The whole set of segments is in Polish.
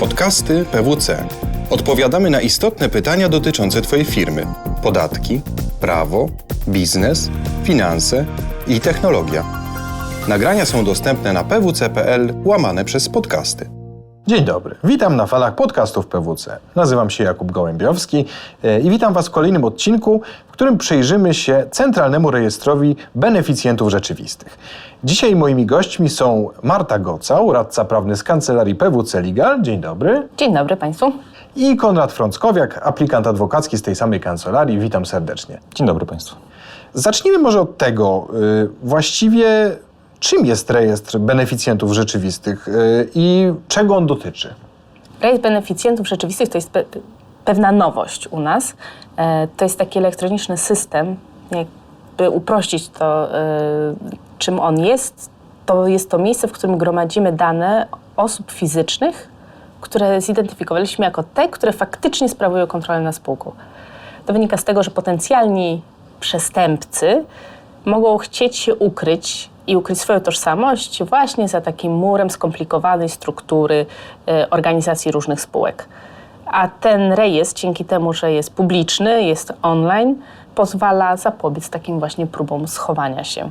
Podcasty PWC. Odpowiadamy na istotne pytania dotyczące Twojej firmy: podatki, prawo, biznes, finanse i technologia. Nagrania są dostępne na pwc.pl łamane przez podcasty. Dzień dobry, witam na falach podcastów PWC. Nazywam się Jakub Gołębiowski e, i witam Was w kolejnym odcinku, w którym przyjrzymy się Centralnemu Rejestrowi Beneficjentów Rzeczywistych. Dzisiaj moimi gośćmi są Marta Gocał, radca prawny z Kancelarii PWC Legal. Dzień dobry. Dzień dobry Państwu. I Konrad Frąckowiak, aplikant adwokacki z tej samej kancelarii. Witam serdecznie. Dzień dobry Państwu. Zacznijmy może od tego, y, właściwie czym jest rejestr beneficjentów rzeczywistych y, i czego on dotyczy? Rejestr beneficjentów rzeczywistych to jest pe pewna nowość u nas. E, to jest taki elektroniczny system, jakby uprościć to, e, czym on jest. To jest to miejsce, w którym gromadzimy dane osób fizycznych, które zidentyfikowaliśmy jako te, które faktycznie sprawują kontrolę nad spółką. To wynika z tego, że potencjalni przestępcy mogą chcieć się ukryć i ukryć swoją tożsamość właśnie za takim murem skomplikowanej struktury e, organizacji różnych spółek. A ten rejestr, dzięki temu, że jest publiczny, jest online, pozwala zapobiec takim właśnie próbom schowania się.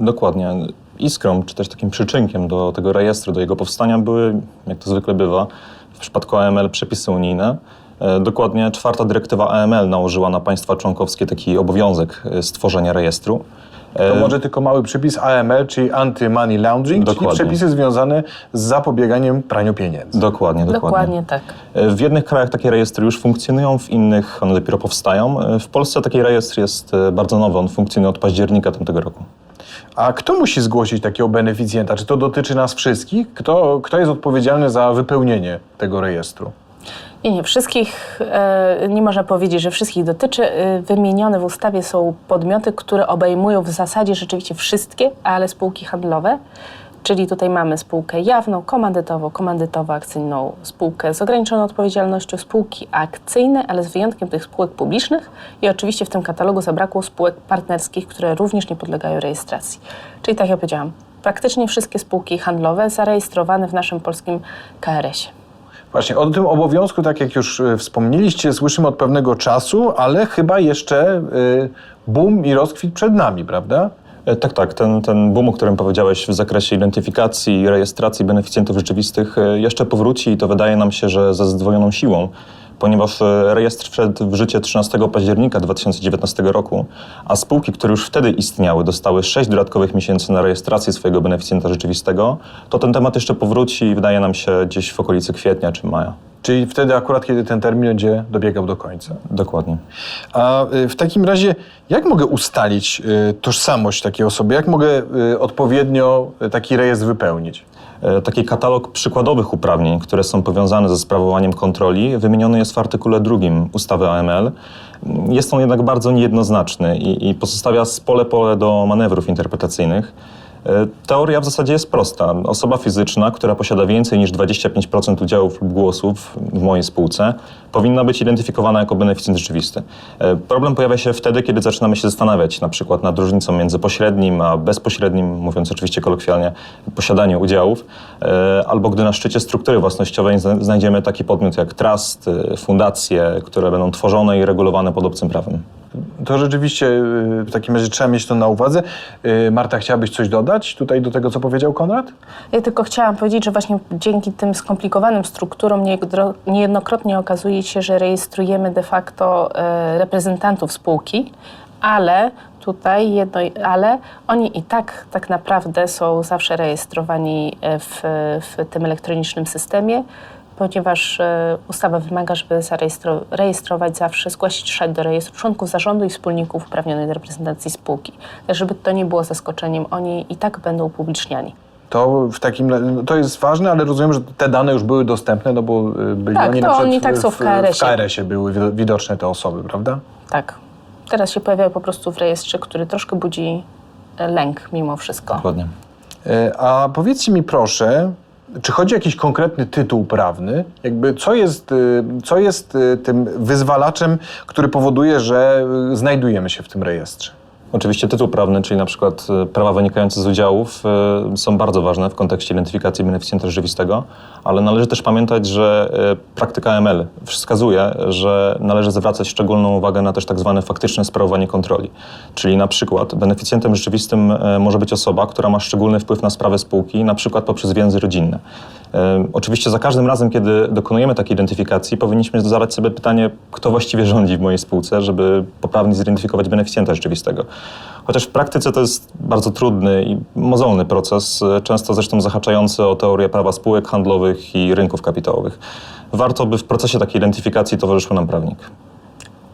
Dokładnie. Iskrą, czy też takim przyczynkiem do tego rejestru, do jego powstania były, jak to zwykle bywa, w przypadku AML przepisy unijne. E, Dokładnie czwarta dyrektywa AML nałożyła na państwa członkowskie taki obowiązek e, stworzenia rejestru. To może tylko mały przypis AML, czyli Anti-Money Laundering, czyli Dokładnie. przepisy związane z zapobieganiem praniu pieniędzy. Dokładnie, dokładnie. Dokładnie tak. E, W jednych krajach takie rejestry już funkcjonują, w innych one dopiero powstają. E, W Polsce taki rejestr jest e, bardzo nowy, on funkcjonuje od października tamtego roku. A kto musi zgłosić takiego beneficjenta? Czy to dotyczy nas wszystkich? Kto, kto jest odpowiedzialny za wypełnienie tego rejestru? Nie, nie, wszystkich, e, nie można powiedzieć, że wszystkich dotyczy. E, Wymienione w ustawie są podmioty, które obejmują w zasadzie rzeczywiście wszystkie, ale spółki handlowe. Czyli tutaj mamy spółkę jawną, komandytową, komandytowo-akcyjną, spółkę z ograniczoną odpowiedzialnością, spółki akcyjne, ale z wyjątkiem tych spółek publicznych i oczywiście w tym katalogu zabrakło spółek partnerskich, które również nie podlegają rejestracji. Czyli tak jak powiedziałam, praktycznie wszystkie spółki handlowe zarejestrowane w naszym polskim KRS-ie. Właśnie o tym obowiązku, tak jak już y, wspomnieliście, słyszymy od pewnego czasu, ale chyba jeszcze y, boom i rozkwit przed nami, prawda? E, Tak, tak. Ten, ten boom, o którym powiedziałeś w zakresie identyfikacji i rejestracji beneficjentów rzeczywistych e, jeszcze powróci i to wydaje nam się, że ze zdwojoną siłą, ponieważ e, rejestr wszedł w życie 13 października 2019 roku, a spółki, które już wtedy istniały, dostały 6 dodatkowych miesięcy na rejestrację swojego beneficjenta rzeczywistego, to ten temat jeszcze powróci i wydaje nam się gdzieś w okolicy kwietnia czy maja. Czyli wtedy akurat, kiedy ten termin będzie dobiegał do końca. Dokładnie. A y, w takim razie, jak mogę ustalić y, tożsamość takiej osoby? Jak mogę odpowiednio taki rejestr wypełnić? E, Taki katalog przykładowych uprawnień, które są powiązane ze sprawowaniem kontroli, wymieniony jest w artykule drugim ustawy AML. Jest on jednak bardzo niejednoznaczny i, i pozostawia spole pole do manewrów interpretacyjnych. E, Teoria w zasadzie jest prosta. Osoba fizyczna, która posiada więcej niż 25% udziałów lub głosów w mojej spółce, powinna być identyfikowana jako beneficjent rzeczywisty. E, Problem pojawia się wtedy, kiedy zaczynamy się zastanawiać na przykład nad różnicą między pośrednim a bezpośrednim, mówiąc oczywiście kolokwialnie, posiadaniu udziałów, e, albo gdy na szczycie struktury własnościowej zna- znajdziemy taki podmiot jak trust, e, fundacje, które będą tworzone i regulowane pod obcym prawem. To rzeczywiście w takim razie trzeba mieć to na uwadze. Marta, chciałabyś coś dodać tutaj do tego, co powiedział Konrad? Ja tylko chciałam powiedzieć, że właśnie dzięki tym skomplikowanym strukturom niejedno- niejednokrotnie okazuje się, że rejestrujemy de facto e, reprezentantów spółki, ale tutaj jedno, ale oni i tak tak naprawdę są zawsze rejestrowani e, w, w tym elektronicznym systemie, ponieważ e, ustawa wymaga, żeby zarejestro- rejestrować zawsze, zgłosić szać do rejestru członków zarządu i wspólników uprawnionej do reprezentacji spółki. Tak, żeby to nie było zaskoczeniem, oni i tak będą upubliczniani. To w takim no, to jest ważne, ale rozumiem, że te dane już były dostępne, no bo y, byli Tak, oni to na przykład oni tak są w w KRS-ie. KRS-ie były wi- widoczne te osoby, prawda? Tak. Teraz się pojawiają po prostu w rejestrze, który troszkę budzi e, lęk mimo wszystko. Dokładnie. E, A powiedzcie mi proszę, czy chodzi o jakiś konkretny tytuł prawny? Jakby co jest, y, co jest y, tym wyzwalaczem, który powoduje, że znajdujemy się w tym rejestrze? Oczywiście tytuł prawny, czyli na przykład e, prawa wynikające z udziałów e, są bardzo ważne w kontekście identyfikacji beneficjenta rzeczywistego, ale należy też pamiętać, że e, praktyka ML wskazuje, że należy zwracać szczególną uwagę na też tak zwane faktyczne sprawowanie kontroli. Czyli na przykład beneficjentem rzeczywistym może być osoba, która ma szczególny wpływ na sprawę spółki, na przykład poprzez więzy rodzinne. Oczywiście za każdym razem, kiedy dokonujemy takiej identyfikacji, powinniśmy zadać sobie pytanie, kto właściwie rządzi w mojej spółce, żeby poprawnie zidentyfikować beneficjenta rzeczywistego. Chociaż w praktyce to jest bardzo trudny i mozolny proces, e, często zresztą zahaczający o teorię prawa spółek handlowych i rynków kapitałowych. Warto, by w procesie takiej identyfikacji towarzyszył nam prawnik.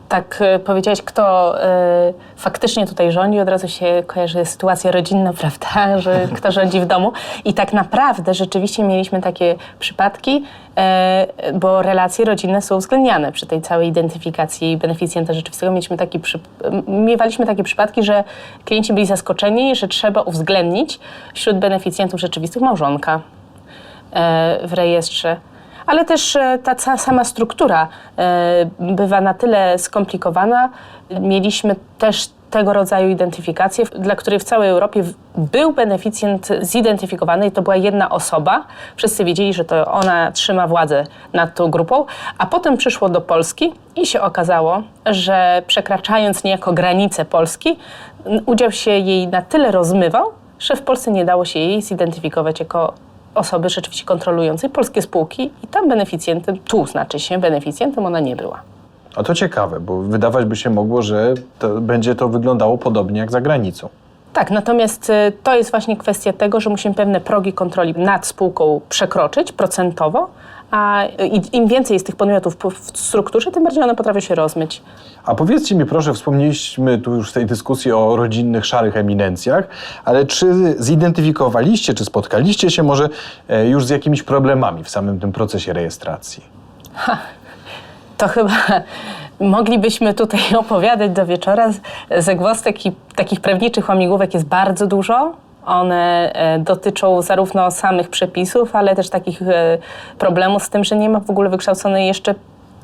Tak e, powiedziałeś, kto e, faktycznie tutaj rządzi, od razu się kojarzy sytuacja rodzinna, prawda, że kto rządzi w domu. I tak naprawdę rzeczywiście mieliśmy takie przypadki, e, bo relacje rodzinne są uwzględniane przy tej całej identyfikacji beneficjenta rzeczywistego. Mieliśmy taki przy, miewaliśmy takie przypadki, że klienci byli zaskoczeni, że trzeba uwzględnić wśród beneficjentów rzeczywistych małżonka e, w rejestrze. Ale też e, ta sama struktura e, bywa na tyle skomplikowana. Mieliśmy też tego rodzaju identyfikację, dla której w całej Europie był beneficjent zidentyfikowany i to była jedna osoba. Wszyscy wiedzieli, że to ona trzyma władzę nad tą grupą, a potem przyszło do Polski i się okazało, że przekraczając niejako granice Polski, udział się jej na tyle rozmywał, że w Polsce nie dało się jej zidentyfikować jako osoby rzeczywiście kontrolującej polskie spółki i tam beneficjentem, tu znaczy się beneficjentem, ona nie była. A to ciekawe, bo wydawać by się mogło, że to, będzie to wyglądało podobnie jak za granicą. Tak, natomiast y, to jest właśnie kwestia tego, że musimy pewne progi kontroli nad spółką przekroczyć procentowo, a im więcej jest tych podmiotów w strukturze, tym bardziej one potrafią się rozmyć. A powiedzcie mi proszę, wspomnieliśmy tu już w tej dyskusji o rodzinnych szarych eminencjach, ale czy zidentyfikowaliście, czy spotkaliście się może e, już z jakimiś problemami w samym tym procesie rejestracji? To chyba moglibyśmy tutaj opowiadać do wieczora. Z- Zagwozdek i takich prawniczych łamigłówek jest bardzo dużo. One e, dotyczą zarówno samych przepisów, ale też takich e, problemów z tym, że nie ma w ogóle wykształconej jeszcze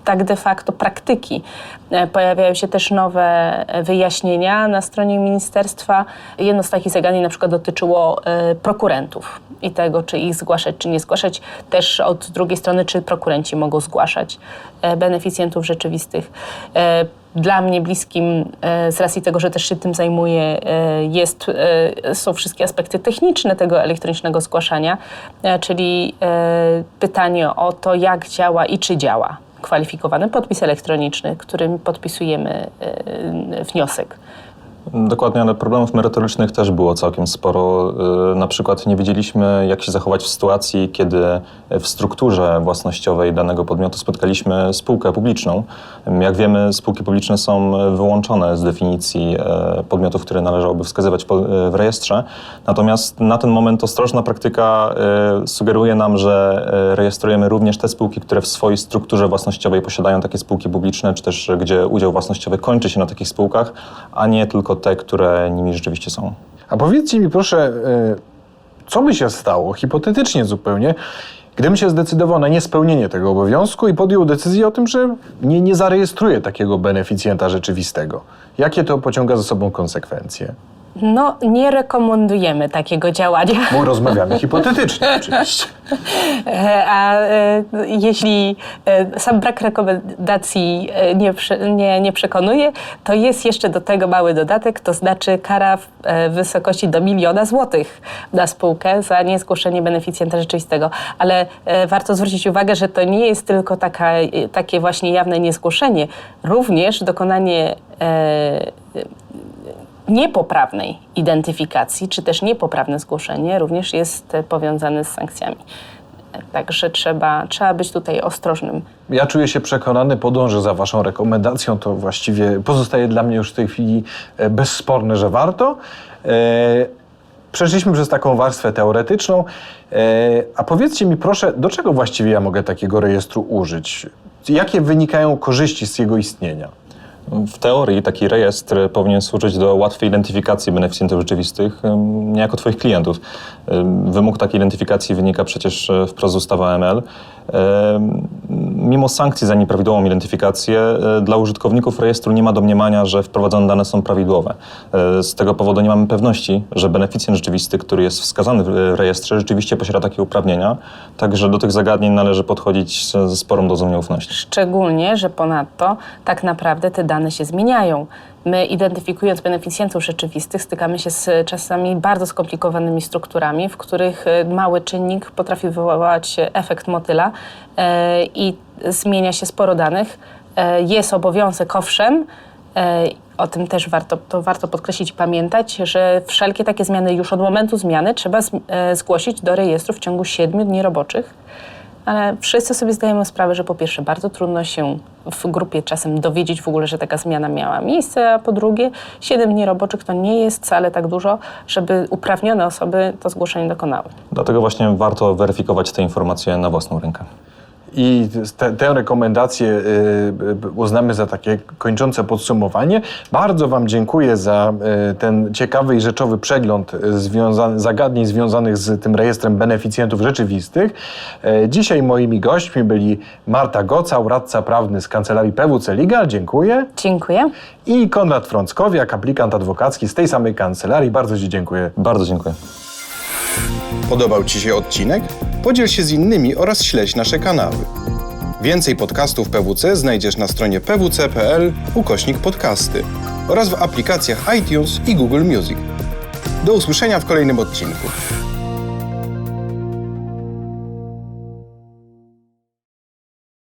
tak de facto praktyki. E, Pojawiają się też nowe e, wyjaśnienia na stronie ministerstwa. Jedno z takich zagadnień na przykład dotyczyło e, prokurentów i tego, czy ich zgłaszać, czy nie zgłaszać. Też od drugiej strony, czy prokurenci mogą zgłaszać beneficjentów rzeczywistych. Dla mnie bliskim, z racji tego, że też się tym zajmuję, jest, są wszystkie aspekty techniczne tego elektronicznego zgłaszania, czyli pytanie o to, jak działa i czy działa kwalifikowany podpis elektroniczny, którym podpisujemy e, wniosek. Dokładnie, ale problemów merytorycznych też było całkiem sporo. Yy, Na przykład nie wiedzieliśmy, jak się zachować w sytuacji, kiedy w strukturze własnościowej danego podmiotu spotkaliśmy spółkę publiczną. Jak wiemy, spółki publiczne są wyłączone z definicji e, podmiotów, które należałoby wskazywać e, w rejestrze. Natomiast na ten moment ostrożna praktyka e, sugeruje nam, że rejestrujemy również te spółki, które w swojej strukturze własnościowej posiadają takie spółki publiczne, czy też gdzie udział własnościowy kończy się na takich spółkach, a nie tylko te, które nimi rzeczywiście są. A powiedzcie mi proszę, e, co by się stało, hipotetycznie zupełnie, gdybym się zdecydował na niespełnienie tego obowiązku i podjął decyzję o tym, że nie, nie zarejestruję takiego beneficjenta rzeczywistego? Jakie to pociąga za sobą konsekwencje? No, nie rekomendujemy takiego działania. Bo rozmawiamy hipotetycznie oczywiście. E, A e, jeśli e, sam brak rekomendacji e, nie, nie, nie przekonuje, to jest jeszcze do tego mały dodatek, to znaczy kara w e, wysokości do miliona złotych na spółkę za niezgłoszenie beneficjenta rzeczywistego. Ale e, warto zwrócić uwagę, że to nie jest tylko taka, takie właśnie jawne niezgłoszenie, również dokonanie niepoprawnej identyfikacji, czy też niepoprawne zgłoszenie również jest e, powiązane z sankcjami. Także trzeba, trzeba być tutaj ostrożnym. Ja czuję się przekonany, podążę za Waszą rekomendacją. To właściwie pozostaje dla mnie już w tej chwili e, bezsporne, że warto. E, Przeszliśmy przez taką warstwę teoretyczną. A powiedzcie mi proszę, do czego właściwie ja mogę takiego rejestru użyć? Jakie wynikają korzyści z jego istnienia? W teorii taki rejestr powinien służyć do łatwej identyfikacji beneficjentów rzeczywistych, niejako Twoich klientów. Wymóg takiej identyfikacji wynika przecież e, wprost z ustawy AML. Mimo sankcji za nieprawidłową identyfikację, e, dla użytkowników rejestru nie ma domniemania, że wprowadzone dane są prawidłowe. E, Z tego powodu nie mamy pewności, że beneficjent rzeczywisty, który jest wskazany w rejestrze, rzeczywiście posiada takie uprawnienia. Także do tych zagadnień należy podchodzić ze sporą dozą nieufności. Szczególnie, że ponadto tak naprawdę te dane się zmieniają. My identyfikując beneficjentów rzeczywistych stykamy się z czasami bardzo skomplikowanymi strukturami, w których e, mały czynnik potrafi wywołać efekt motyla i zmienia się sporo danych. E, Jest obowiązek, owszem, e, o tym też warto, to warto podkreślić i pamiętać, że wszelkie takie zmiany już od momentu zmiany trzeba e, zgłosić do rejestru w ciągu 7 dni roboczych. Ale wszyscy sobie zdajemy sprawę, że po pierwsze bardzo trudno się w grupie czasem dowiedzieć w ogóle, że taka zmiana miała miejsce, a po drugie 7 dni roboczych to nie jest wcale tak dużo, żeby uprawnione osoby to zgłoszenie dokonały. Dlatego właśnie warto weryfikować te informacje na własną rękę. I te, tę rekomendację y, y, uznamy za takie kończące podsumowanie. Bardzo Wam dziękuję za y, ten ciekawy i rzeczowy przegląd związany, zagadnień związanych z tym rejestrem beneficjentów rzeczywistych. Y, Dzisiaj moimi gośćmi byli Marta Gocał, radca prawny z kancelarii PWC Legal. Dziękuję. Dziękuję. I Konrad Frąckowiak, aplikant adwokacki z tej samej kancelarii. Bardzo Ci dziękuję. Bardzo dziękuję. Podobał Ci się odcinek? Podziel się z innymi oraz śledź nasze kanały. Więcej podcastów PWC znajdziesz na stronie pwc.pl ukośnik podcasty oraz w aplikacjach iTunes i Google Music. Do usłyszenia w kolejnym odcinku.